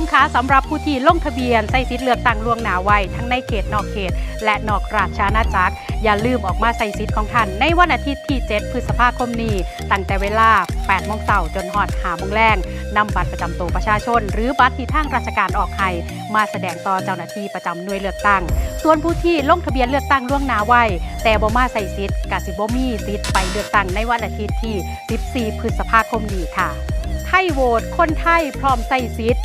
มคะสำหรับผู้ที่ลงทะเบียนใส่สิทธิ์เลือกตั้งล่วงหน้าไว้ทั้งในเขตนอกเขต และนอกราชอาณาจักร อย่าลืมออกมาใส่สิทธิ์ของท่าน ในวันอาทิตย์ที่ 7 พฤษภาคมนี้ ตั้งแต่เวลา 8 โมงเช้าจนหอด5โมงแรงนำบัตรประจำตัวประชาชน หรือบัตรที่ทางราชการออกให้มาแสดงต่อเจ้าหน้าที่ประจำหน่วยเลือกตั้ง ส่วนผู้ที่ลงทะเบียนเลือกตั้งล่วงหน้าไว้แต่บ่มาใส่สิทธิ์กสิบ่มีสิทธิ์ไปเลือกตั้งในวันอาทิตย์ที่ 14 พฤษภาคมนี้ค่ะไทยโหวตคนไทยพร้อมใส่สิทธิ์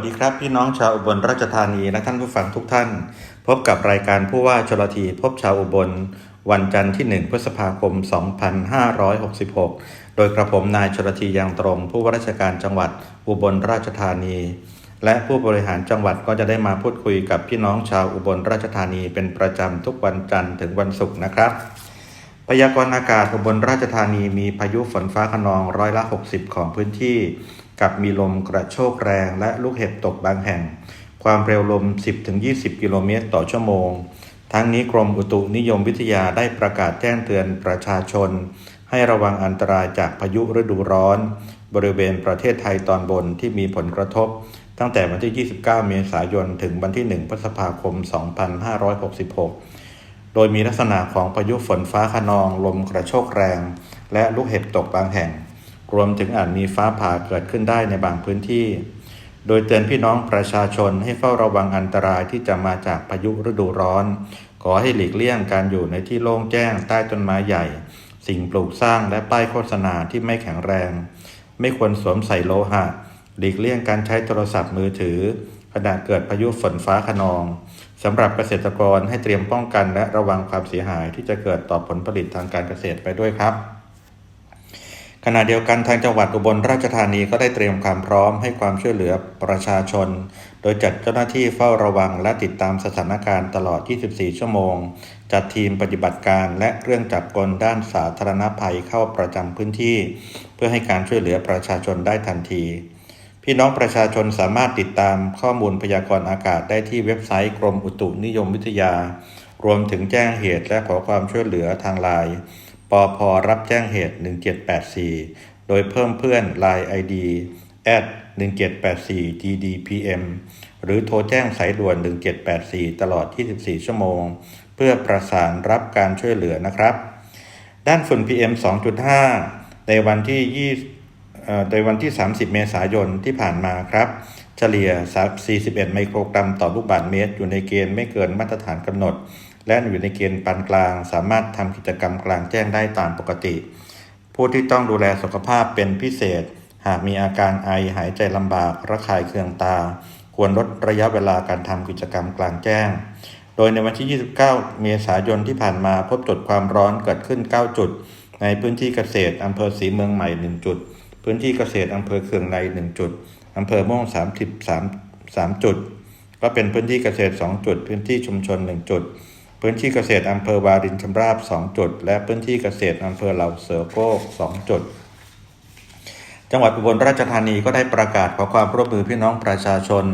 วัสดีครับพี่น้องชาวอุบลราชธานีและท่านผู้ฟังทุกท่าน พบกับรายการผู้ว่าชลทีพบชาวอุบล วันจันทร์ที่ 1 พฤษภาคม 2566 โดยกระผมนายชลทียางตรง ผู้ว่าราชการจังหวัดอุบลราชธานี และผู้บริหารจังหวัดก็จะได้มาพูดคุยกับพี่น้องชาวอุบลราชธานีเป็นประจำทุกวันจันทร์ถึงวันศุกร์นะครับพยากรณ์อากาศอุบลราชธานีมีพายุฝนฟ้าขนองร้อยละ 60 ของพื้นที่ กับมีลมกระโชกแรงและลูกเห็บตกบางแห่ง ความเร็วลม 10-20 กิโลเมตรต่อชั่วโมง ทั้งนี้กรมอุตุนิยมวิทยาได้ประกาศแจ้งเตือนประชาชน ให้ระวังอันตรายจากพายุฤดูร้อน บริเวณประเทศไทยตอนบนที่มีผลกระทบ ตั้งแต่วันที่ 29 เมษายน ถึงวันที่ 1 พฤษภาคม 2566 โดยมีลักษณะของพายุฝนฟ้าขนองลมกระโชกแรง และลูกเห็บตกบางแห่ง รวมถึงอาจมีฟ้าผ่าเกิดขึ้นได้ในบางพื้นที่ โดยเตือนพี่น้องประชาชนให้เฝ้าระวังอันตรายที่จะมาจากพายุฤดูร้อน ขอให้หลีกเลี่ยงการอยู่ในที่โล่งแจ้งใต้ต้นไม้ใหญ่ สิ่งปลูกสร้างและป้ายโฆษณาที่ไม่แข็งแรง ไม่ควรสวมใส่โลหะ หลีกเลี่ยงการใช้โทรศัพท์มือถือขณะเกิดพายุฝนฟ้าขนองสำหรับเกษตรกรให้เตรียมป้องกันและระวังความเสียหายที่จะเกิดต่อผลผลิตทางการเกษตรไปด้วยครับ ขณะเดียวกันทางจังหวัดอุบลราชธานีก็ได้เตรียมความพร้อมให้ความช่วยเหลือประชาชน โดยจัดเจ้าหน้าที่เฝ้าระวังและติดตามสถานการณ์ตลอด 24 ชั่วโมง จัดทีมปฏิบัติการและเครื่องจับกลด้านสาธารณภัยเข้าประจำพื้นที่ เพื่อให้การช่วยเหลือประชาชนได้ทันที พี่น้องประชาชนสามารถติดตามข้อมูลพยากรณ์อากาศได้ที่เว็บไซต์กรมอุตุนิยมวิทยา รวมถึงแจ้งเหตุและขอความช่วยเหลือทางไลน์ ปอพรับแจ้งเหตุ 1784 โดยเพิ่มเพื่อน Line ID at 1784 ddpm หรือโทรแจ้งสายด่วน 1784 ตลอด 24 ชั่วโมง เพื่อประสานรับการช่วยเหลือนะครับ ด้านฝุ่น PM 2.5 ในวันที่ 20ในวันที่ 30 เมษายนที่ผ่านมาครับ เฉลี่ย 41 ไมโครกรัมต่อลูกบาศก์เมตร อยู่ในเกณฑ์ไม่เกินมาตรฐานกำหนด และอยู่ในเกณฑ์ปานกลาง สามารถทำกิจกรรมกลางแจ้งได้ตามปกติ ผู้ที่ต้องดูแลสุขภาพเป็นพิเศษ หากมีอาการไอหายใจลำบากระคายเคืองตา ควรลดระยะเวลาการทำกิจกรรมกลางแจ้ง โดยในวันที่ 29 เมษายนที่ผ่านมาพบจุดความร้อนเกิดขึ้น 9 จุด ในพื้นที่เกษตรอำเภอศรีเมืองใหม่ 1 จุด พื้นที่เกษตรอำเภอเคืองใน 1 จุดอำเภอม่วง33 3 จุด ก็เป็นพื้นที่เกษตร 2 จุด พื้นที่ชุมชน 1 จุด พื้นที่เกษตรอำเภอวารินชำราบ 2 จุด และพื้นที่เกษตรอำเภอเหล่าเสือโก้2จุด จังหวัดอุบลราชธานีก็ได้ประกาศขอความร่วมมือพี่น้องประชาชน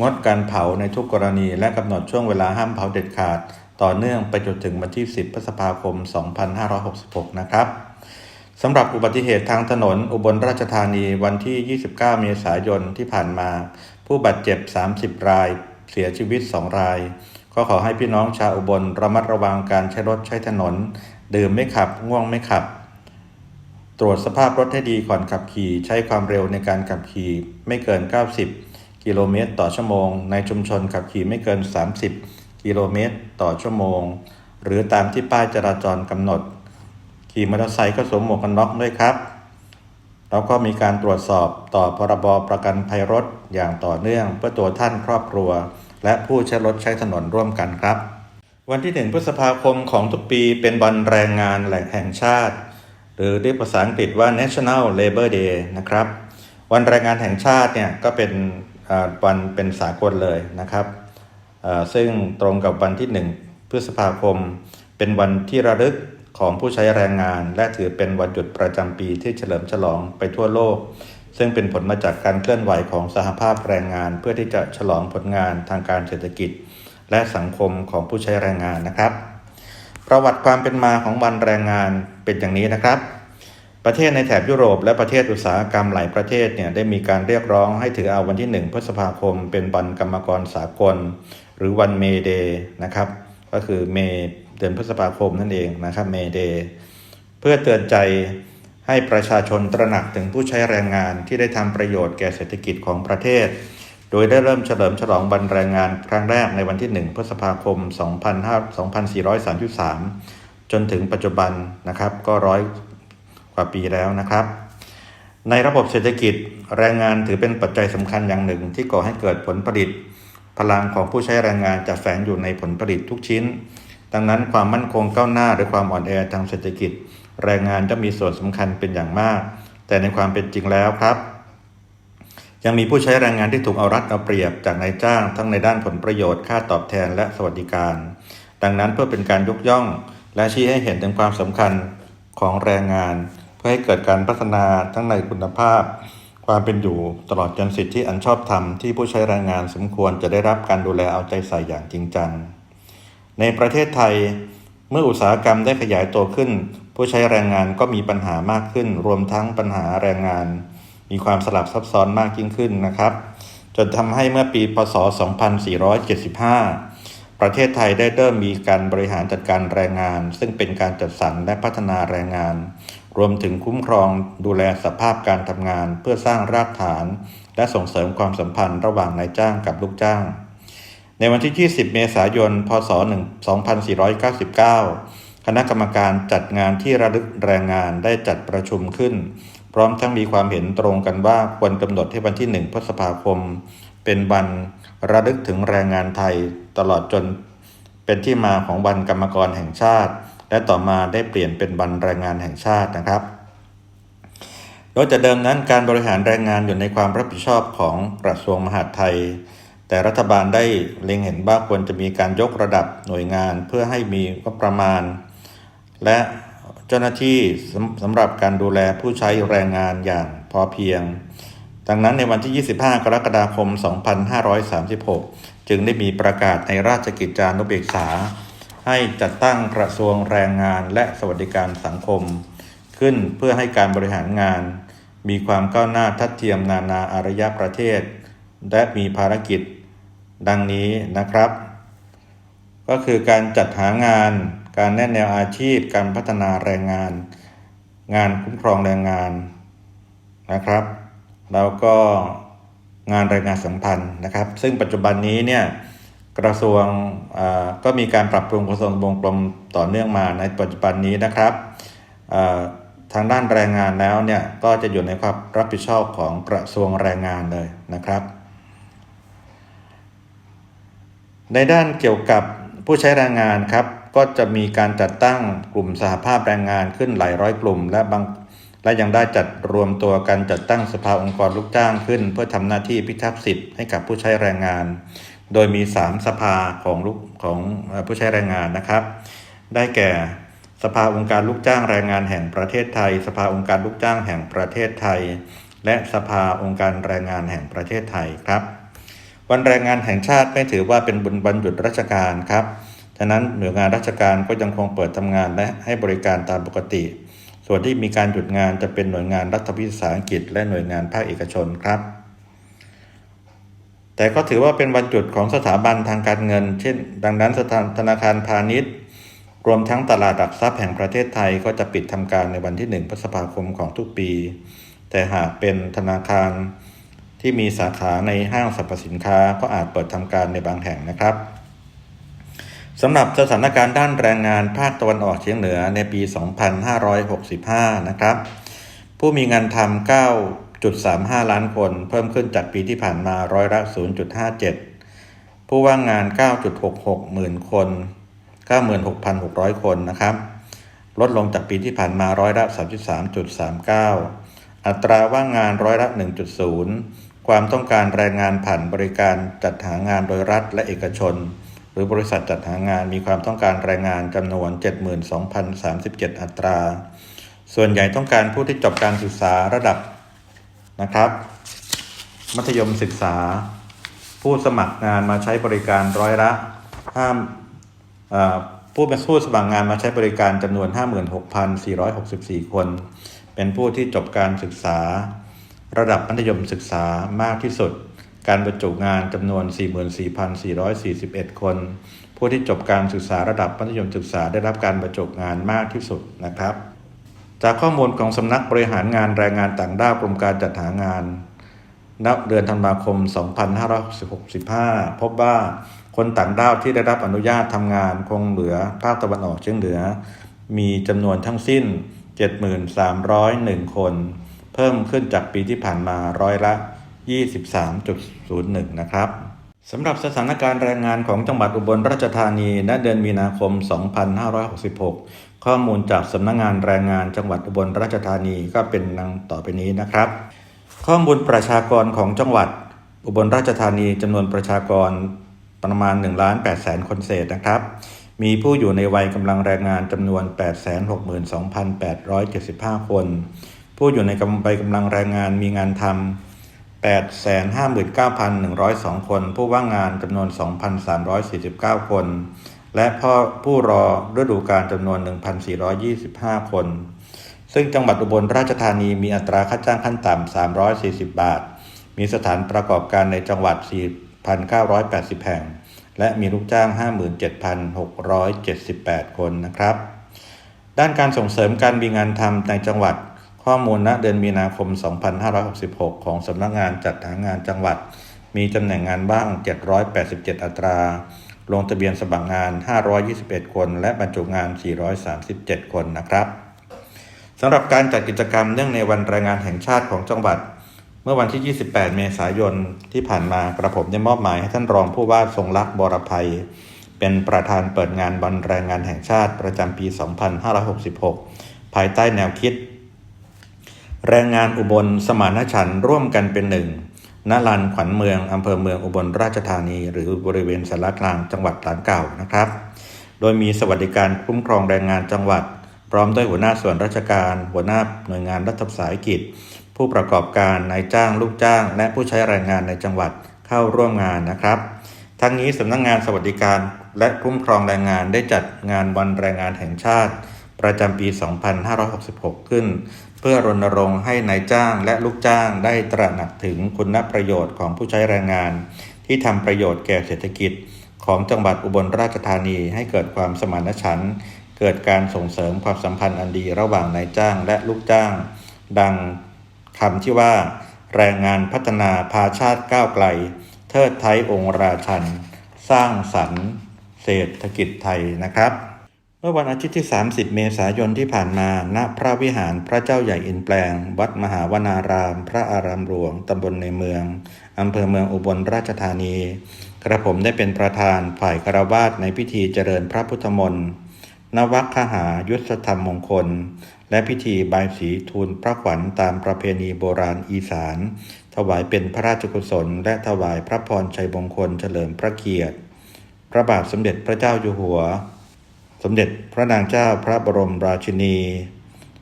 งดการเผาในทุกกรณี และกำหนดช่วงเวลาห้ามเผาเด็ดขาด ต่อเนื่องไปจนถึงวันที่ 10 พฤษภาคม 2566 นะครับสำหรับอุบัติเหตุทางถนนอุบลราชธานีวันที่ 29 เมษายนที่ผ่านมา ผู้บาดเจ็บ 30 ราย เสียชีวิต 2 ราย ก็ขอให้พี่น้องชาวอุบลระมัดระวังการใช้รถใช้ถนน ดื่มไม่ขับ ง่วงไม่ขับ ตรวจสภาพรถให้ดีก่อนขับขี่ใช้ความเร็วในการขับขี่ไม่เกิน 90 กิโลเมตรต่อชั่วโมง ในชุมชนขับขี่ไม่เกิน 30 กิโลเมตรต่อชั่วโมง หรือตามที่ป้ายจราจรกำหนด ขี่มอเตอร์ไซค์ก็สวมหมวกกันน็อกด้วยครับแล้วก็มีการตรวจสอบต่อพรบประกันภัยรถอย่างต่อเนื่องเพื่อตัวท่านครอบครัว และผู้ใช้รถใช้ถนนร่วมกันครับ วันที่ 1 พฤษภาคมของทุกปีเป็นวันแรงงานแหล่งแห่งชาติ หรือเรียกภาษาอังกฤษว่า National Labor Day นะครับ วันแรงงานแห่งชาติเนี่ยก็เป็นวันเป็นสากลเลยนะครับ ซึ่งตรงกับวันที่ 1 พฤษภาคม เป็นวันที่ระลึกของผู้ใช้แรงงาน และถือเป็นวันหยุดประจำปีที่เฉลิมฉลองไปทั่วโลก ซึ่งเป็นผลมาจากการเคลื่อนไหวของสหภาพแรงงาน เพื่อที่จะฉลองผลงานทางการเศรษฐกิจ และสังคมของผู้ใช้แรงงานนะครับ ประวัติความเป็นมาของวันแรงงานเป็นอย่างนี้นะครับ ประเทศในแถบยุโรปและประเทศอุตสาหกรรมหลายประเทศเนี่ยได้มีการเรียกร้องให้ถือเอาวันที่ 1 พฤษภาคม เป็นวันกรรมกรสากล หรือวันเมเดย์นะครับก็คือเมเดือนพฤษภาคมนั่นเองนะครับเมเดย์เพื่อเตือนใจ ให้ประชาชนตระหนักถึงผู้ใช้แรงงานที่ได้ทำประโยชน์แก่เศรษฐกิจของประเทศ โดยได้เริ่มเฉลิมฉลองวันแรงงานครั้งแรกในวันที่ 1 พฤษภาคม 2433 จนถึงปัจจุบันนะครับก็ร้อยกว่าปีแล้วนะครับ ในระบบเศรษฐกิจแรงงานถือเป็นปัจจัยสำคัญอย่างหนึ่งที่ก่อให้เกิดผลผลิต พลังของผู้ใช้แรงงานจะแฝงอยู่ในผลผลิตทุกชิ้น ดังนั้นความมั่นคงก้าวหน้าหรือความอ่อนแอทางเศรษฐกิจ แรงงานจะมีส่วนสำคัญเป็นอย่างมาก แต่ในความเป็นจริงแล้วครับ ยังมีผู้ใช้แรงงานที่ถูกเอารัดเอาเปรียบจากนายจ้างทั้งในด้านผลประโยชน์ค่าตอบแทนและสวัสดิการ ดังนั้นเพื่อเป็นการยกย่อง และชี้ให้เห็นถึงความสำคัญของแรงงาน เพื่อให้เกิดการพัฒนาทั้งในคุณภาพ ความเป็นอยู่ตลอดจนสิทธิอันชอบธรรมที่ผู้ใช้แรงงานสมควรจะได้รับการดูแลเอาใจใส่อย่างจริงจังในประเทศไทยเมื่ออุตสาหกรรมได้ขยายตัวขึ้น ผู้ใช้แรงงานก็มีปัญหามากขึ้น รวมทั้งปัญหาแรงงาน มีความสลับซับซ้อนมากยิ่งขึ้นนะครับ จนทำให้เมื่อปีพศ 2475 ประเทศไทยได้เริ่มมีการบริหารจัดการแรงงาน ซึ่งเป็นการจัดสรรและพัฒนาแรงงาน รวมถึงคุ้มครองดูแลสภาพการทำงาน เพื่อสร้างรากฐาน และส่งเสริมความสัมพันธ์ระหว่างนายจ้างกับลูกจ้าง ในวันที่ 20 เมษายน พศ 2499 คณะกรรมการจัดงานที่ระลึกแรงงานได้จัดประชุมขึ้น พร้อมทั้งมีความเห็นตรงกันว่าควรกำหนดให้วันที่ 1 พฤษภาคม เป็นวันระลึกถึงแรงงานไทย ตลอดจนเป็นที่มาของวันกรรมกรแห่งชาติ และต่อมาได้เปลี่ยนเป็นวันแรงงานแห่งชาตินะครับโดยแต่เดิมนั้นการบริหารแรงงานอยู่ในความรับผิดชอบของกระทรวงมหาดไทย แต่รัฐบาลได้เล็งเห็นว่าควรจะมีการยกระดับหน่วยงานเพื่อให้มีงบประมาณ และเจ้าหน้าที่สำหรับการดูแลผู้ใช้แรงงานอย่างพอเพียง ดังนั้นในวันที่ 25 กรกฎาคม 2536 จึงได้มีประกาศในราชกิจจานุเบกษา ให้จัดตั้งกระทรวงแรงงานและสวัสดิการสังคม ขึ้นเพื่อให้การบริหารงาน มีความก้าวหน้าทัดเทียมนานาอารยประเทศ และมีภารกิจ ดังนี้นะครับ ก็คือการจัดหางาน การแนะแนวอาชีพ การพัฒนาแรงงาน งานคุ้มครองแรงงานนะครับ แล้วก็งานแรงงานสัมพันธ์นะครับ ซึ่งปัจจุบันนี้เนี่ยกระทรวงอ่าก็มีการปรับปรุงกระทรวงวงกลมต่อเนื่องมาในปัจจุบันนี้นะครับอ่าทางด้านแรงงานแล้วเนี่ยก็จะอยู่ในความรับผิดชอบของกระทรวงแรงงานเลยนะครับ ในด้านเกี่ยวกับผู้ใช้แรงงานครับ ก็จะมีการจัดตั้งกลุ่มสหภาพแรงงานขึ้นหลายร้อยกลุ่ม และบางและยังได้จัดรวมตัวกันจัดตั้งสภาองค์กรลูกจ้างขึ้น เพื่อทำหน้าที่พิทักษ์สิทธิ์ให้กับผู้ใช้แรงงาน โดยมี 3 สภาของลูกของผู้ใช้แรงงานนะครับ ได้แก่สภาองค์การลูกจ้างแรงงานแห่งประเทศไทย สภาองค์การลูกจ้างแห่งประเทศไทย และสภาองค์การแรงงานแห่งประเทศไทยครับ วันแรงงานแห่งชาติไม่ถือว่าเป็นบุญวันหยุดราชการครับ ฉะนั้นหน่วยงานราชการก็ยังคงเปิดทำงานและให้บริการตามปกติ ส่วนที่มีการหยุดงานจะเป็นหน่วยงานรัฐวิสาหกิจ และหน่วยงานภาคเอกชนครับ แต่ก็ถือว่าเป็นวันหยุดของสถาบันทางการเงิน เช่น ดังนั้นสถานธนาคารพาณิชย์ รวมทั้งตลาดหลักทรัพย์แห่งประเทศไทยก็จะปิดทำการในวันที่ 1 พฤษภาคมของทุกปี แต่หากเป็นธนาคารที่มีสาขาในห้างสรรพสินค้าก็อาจเปิดทำการในบางแห่งนะครับ สำหรับสถานการณ์ด้านแรงงานภาคตะวันออกเฉียงเหนือในปี 2565 นะครับ ผู้มีงานทำ9.35 ล้านคน เพิ่มขึ้นจากปีที่ผ่านมาร้อยละ 0.57 ผู้ว่างงาน 9.66 หมื่นคน 96,600 คนนะครับ ลดลงจากปีที่ผ่านมาร้อยละ 33.39 อัตราว่างงานร้อยละ 1.0 ความต้องการแรงงานผ่านบริการจัดหางานโดยรัฐและเอกชน รือบริษัทจัดหางานมีความต้องการแรงงานจำนวน 72,037 อัตรา ส่วนใหญ่ต้องการผู้ที่จบการศึกษาระดับนะครับ มัธยมศึกษา ผู้สมัครงานมาใช้บริการร้อยละห้ามผู้เป็นผู้สมัครงานมาใช้บริการจำนวน 56,464 คน เป็นผู้ที่จบการศึกษา ระดับมัธยมศึกษามากที่สุด การบรรจุงานจำนวน 44,441 คน ผู้ที่จบการศึกษาระดับมัธยมศึกษาได้รับการบรรจุงานมากที่สุดนะครับ จากข้อมูลของสำนักบริหารงานแรงงานต่างด้าวกรมการจัดหางานณเดือนธันวาคม 2565 พบว่าคนต่างด้าวที่ได้รับอนุญาตทำงานคงเหลือภาคตะวันออกเฉียงเหนือ มีจำนวนทั้งสิ้น 73,101 คน เพิ่มขึ้นจากปีที่ผ่านมาร้อยละ 23.01 นะครับสำหรับสถานการณ์แรงงานของจังหวัดอุบลราชธานี ณ เดือนมีนาคม 2566 ข้อมูลจากสำนักงานแรงงานจังหวัดอุบลราชธานีก็เป็นดังต่อไปนี้นะครับ ข้อมูลประชากรของจังหวัดอุบลราชธานีจำนวนประชากรประมาณ1ล้าน8แสนคนเศษนะครับ มีผู้อยู่ในวัยกำลังแรงงานจำนวน 862,875 คน ผู้อยู่ในกำวัยกำลังแรงงานมีงานทำ 859,102 คน ผู้ว่างงานจำนวน 2,349 คน และพ่อผู้รอฤดูการจำนวน 1,425 คน ซึ่งจังหวัดอุบลราชธานีมีอัตราค่าจ้างขั้นต่ำ 340 บาท มีสถานประกอบการในจังหวัด 4,980 แห่ง และมีลูกจ้าง 57,678 คนนะครับ ด้านการส่งเสริมการมีงานทำในจังหวัด ข้อมูลณเดือนมีนาคม 2566 ของสำนักงานจัดหางานจังหวัด มีตำแหน่งงานว่าง 787 อัตรา ลงทะเบียนสมัครงาน 521 คน และบรรจุงาน 437 คนนะครับสำหรับการจัดกิจกรรมเนื่องในวันแรงงานแห่งชาติของจังหวัด เมื่อวันที่ 28 เมษายนที่ผ่านมากระผมได้มอบหมายให้ท่านรองผู้ว่าทรงรักบรภัย เป็นประธานเปิดงานวันแรงงานแห่งชาติประจำปี 2566 ภายใต้แนวคิด แรงงานอุบลสมานฉันร่วมกันเป็นหนึ่งณลานขวัญเมืองอำเภอเมืองอุบลราชธานี หรือบริเวณสารกลางจังหวัดหลานเก่านะครับ โดยมีสวัสดิการคุ้มครองแรงงานจังหวัด พร้อมด้วยหัวหน้าส่วนราชการ หัวหน้าหน่วยงานรัฐสาหกิจ ผู้ประกอบการนายจ้างลูกจ้าง และผู้ใช้แรงงานในจังหวัดเข้าร่วมงานนะครับ ทั้งนี้สำนักงงานสวัสดิการและคุ้มครองแรงงานได้จัดงานวันแรงงานแห่งชาติ ประจำปี 2566 ขึ้น เพื่อรณรงค์ให้นายจ้างและลูกจ้างได้ตระหนักถึงคุณประโยชน์ของผู้ใช้แรงงาน ที่ทำประโยชน์แก่เศรษฐกิจ ของจังหวัดอุบลราชธานีให้เกิดความสมานฉันท์เกิดการส่งเสริมความสัมพันธ์อันดีระหว่างนายจ้างและลูกจ้าง ดังคำที่ว่า แรงงานพัฒนาพาชาติก้าวไกล เทิดไทยองค์ราชัน สร้างสรรค์ เศรษฐกิจไทยนะครับ เมื่อวันอาทิตย์ที่ 30 เมษายนที่ผ่านมา ณ พระวิหารพระเจ้าใหญ่อินแปลง วัดมหาวนาราม พระอารามหลวง ตำบลในเมือง อำเภอเมืองอุบลราชธานี กระผมได้เป็นประธานฝ่ายคารวาสในพิธีเจริญพระพุทธมนต์ นวัคหายุทธธรรมมงคล และพิธีบายสีทูลพระขวัญตามประเพณีโบราณอีสาน ถวายเป็นพระราชกุศล และถวายพระพรชัยมงคลเฉลิมพระเกียรติ พระบาทสมเด็จพระเจ้าอยู่หัว สมเด็จพระนางเจ้าพระบรมราชินี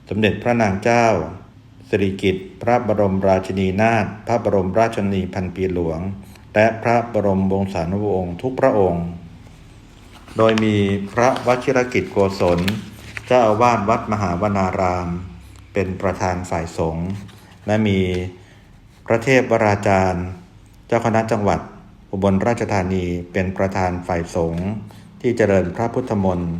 สมเด็จพระนางเจ้าสิริกิติ์พระบรมราชินีนาถพระบรมราชชนีพันปีหลวง และพระบรมวงศานุวงศ์ทุกพระองค์ โดยมีพระวชิรกิจโกศล เจ้าอาวาสวัดมหาวนาราม เป็นประธานฝ่ายสงฆ์และมีพระเทพวราจารย์ เจ้าคณะจังหวัดอุบลราชธานีเป็นประธานฝ่ายสงฆ์ ที่เจริญพระพุทธมนต์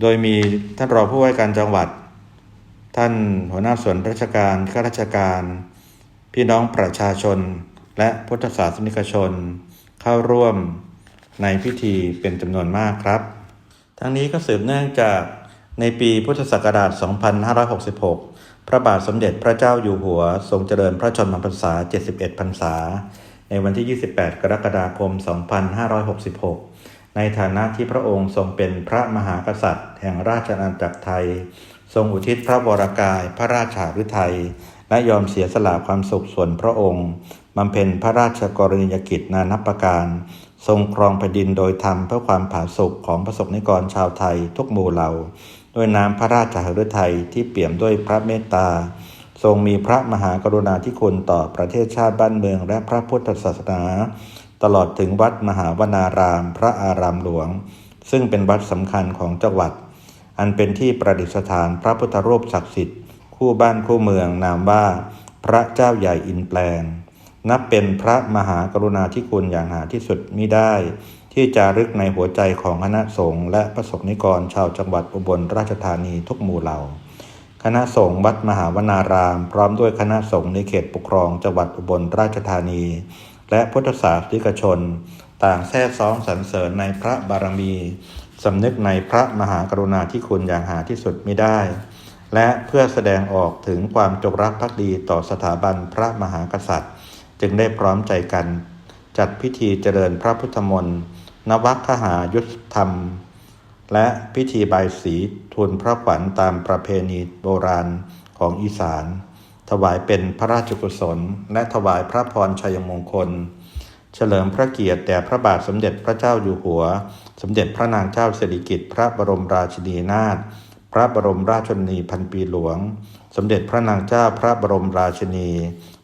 โดยมีท่านรองผู้ว่าการจังหวัด ท่านหัวหน้าส่วนราชการข้าราชการ พี่น้องประชาชน และพุทธศาสนิกชน เข้าร่วมในพิธีเป็นจำนวนมากครับ ทั้งนี้ก็สืบเนื่องจากในปีพุทธศักราช 2566 พระบาทสมเด็จพระเจ้าอยู่หัว ทรงเจริญพระชนมพรรษา 71 พรรษา ในวันที่ 28 กรกฎาคม 2566 ในฐานะที่พระองค์ทรงเป็นพระมหากษัตริย์ แห่งราชอาณาจักรไทย ทรงอุทิศพระวรากาย พระราชาฤทัยและยอมเสียสละความสุขส่วนพระองค์บำเพ็ญพระราชกรณียกิจนานับประการ ทรงครองแผ่นดินโดยธรรมเพื่อความผาสุกของประสบนิกรชาวไทยทุกหมู่เหล่า ด้วยน้ำพระราชหฤทัยที่เปี่ยมด้วยพระเมตตา ทรงมีพระมหากรุณาธิคุณต่อประเทศชาติบ้านเมืองและพระพุทธศาสนา ตลอดถึงวัดมหาวนาราม พระอารามหลวง ซึ่งเป็นวัดสำคัญของจังหวัด อันเป็นที่ประดิษฐานพระพุทธรูปศักดิ์สิทธิ์ คู่บ้านคู่เมืองนามว่า พระเจ้าใหญ่อินแปลง นับเป็นพระมหากรุณาธิคุณอย่างหาที่สุดมิได้ ที่จารึกในหัวใจของคณะสงฆ์และประสบนิกรชาวจังหวัดอุบลราชธานีทุกหมู่เหล่า คณะสงฆ์วัดมหาวนาราม พร้อมด้วยคณะสงฆ์ในเขตปกครองจังหวัดอุบลราชธานี และพุทธศาสนิกชน ต่างแท้ซ้องสรรเสริญในพระบารมีสำนึกในพระมหากรุณาธิคุณอย่างหาที่สุดไมิได้ และเพื่อแสดงออกถึงความจงรักภักดีต่อสถาบันพระมหากษัตริย์ จึงได้พร้อมใจกัน จัดพิธีเจริญพระพุทธมนต์นวัคหายุทธธรรม และพิธีบายสีทูลพระขวัญตามประเพณีโบราณของอีสาน ถวายเป็นพระราชกุศล และถวายพระพรชัยมงคล เฉลิมพระเกียรติแด่พระบาทสมเด็จพระเจ้าอยู่หัว สมเด็จพระนางเจ้าสิริกิติ์พระบรมราชินีนาถพระบรมราชชนนีพันปีหลวง สมเด็จพระนางเจ้าพระบรมราชินี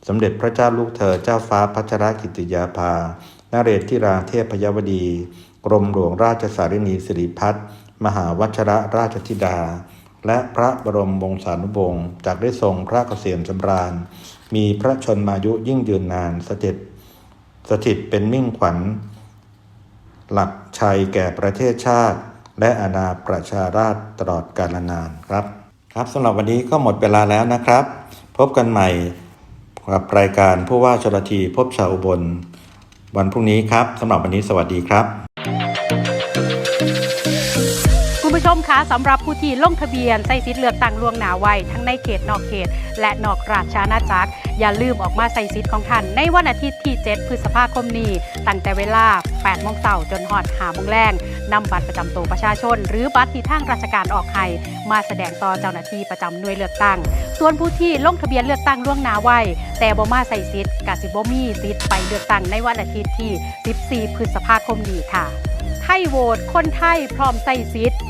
สมเด็จพระเจ้าลูกเธอเจ้าฟ้าพัชรกิติยาภา นเรศทิราเทพยวดี กรมหลวงราชสารินีสิริพัฒน์มหาวัชระราชธิดา และพระบรมวงศานุวงศ์จากได้ทรงพระเกษมสำราญ มีพระชนมายุยิ่งยืนนานสด็จสถิตเป็นมิ่งขวัญ หลักชัยแก่ประเทศชาติ และอาณาประชาราชตลอดกาลนานครับ ครับสำหรับวันนี้ก็หมดเวลาแล้วนะครับ พบกันใหม่กับรายการผู้ว่าชลทีพบชาวอุบล วันพรุ่งนี้ครับสำหรับวันนี้สวัสดีครับ มคะสำหรับผู้ที่ลงทะเบียนใส่สิทธิ์เลือกตั้งล่วงหน้าไว้ทั้งในเขตนอกเขต และนอกราชอาณาจักร อย่าลืมออกมาใส่สิทธิ์ของท่าน ในวันอาทิตย์ที่ 7 พฤษภาคมนี้ ตั้งแต่เวลา 8 โมงเช้าจนหอดหาโมงแรงนำบัตรประจำตัวประชาชน หรือบัตรที่ทางราชการออกให้มาแสดงต่อเจ้าหน้าที่ประจำหน่วยเลือกตั้ง ส่วนผู้ที่ลงทะเบียนเลือกตั้งล่วงหน้าไว้แต่บ่มาใส่สิทธิ์กสิบ่มีสิทธิ์ไปเลือกตั้งในวันอาทิตย์ที่ 14 พฤษภาคมนี้ค่ะไทยโหวตคนไทยพร้อมใส่สิทธิ์